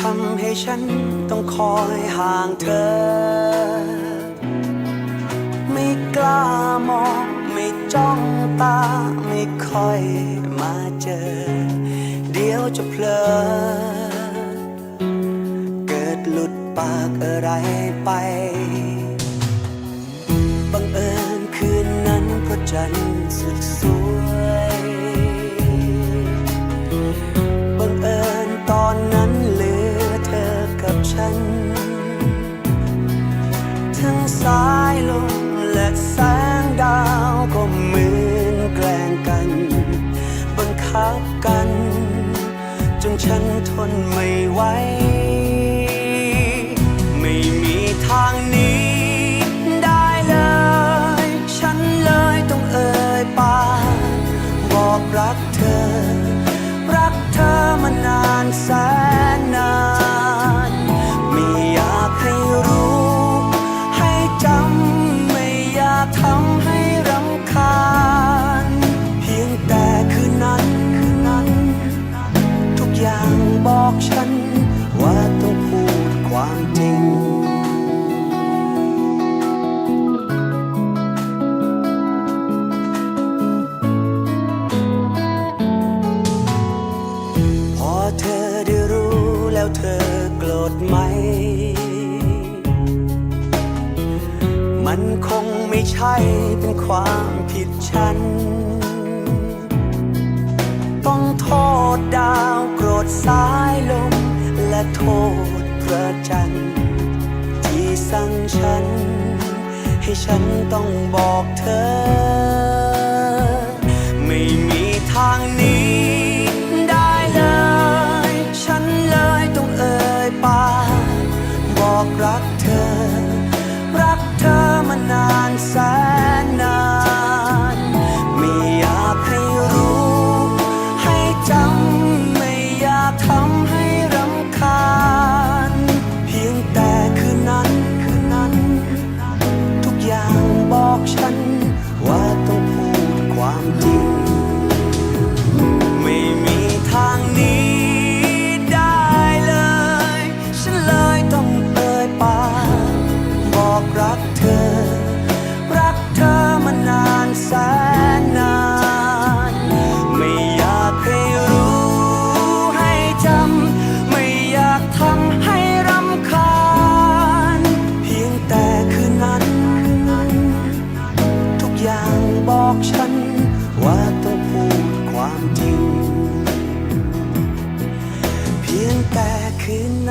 ทำให้ฉันต้องคอยห่างเธอ ไม่กล้ามอง ไม่จ้องตา ไม่ค่อยมาเจอ เดี๋ยวจะเพลอเกิดหลุดปากอะไรไป บังเอิญคืนนั้นพระจันทร์สุดสวย รักเธอ รักเธอมานานแสน มันคงไม่ใช่เป็นความผิดฉัน ต้องโทษดาวโกรธสายลม และโทษพระจันทร์ที่สั่งฉัน ให้ฉันต้องบอกเธอ บอกรักเธอ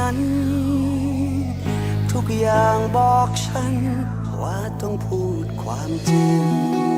นั้น ทุกอย่างบอกฉัน ว่าต้องพูดความจริง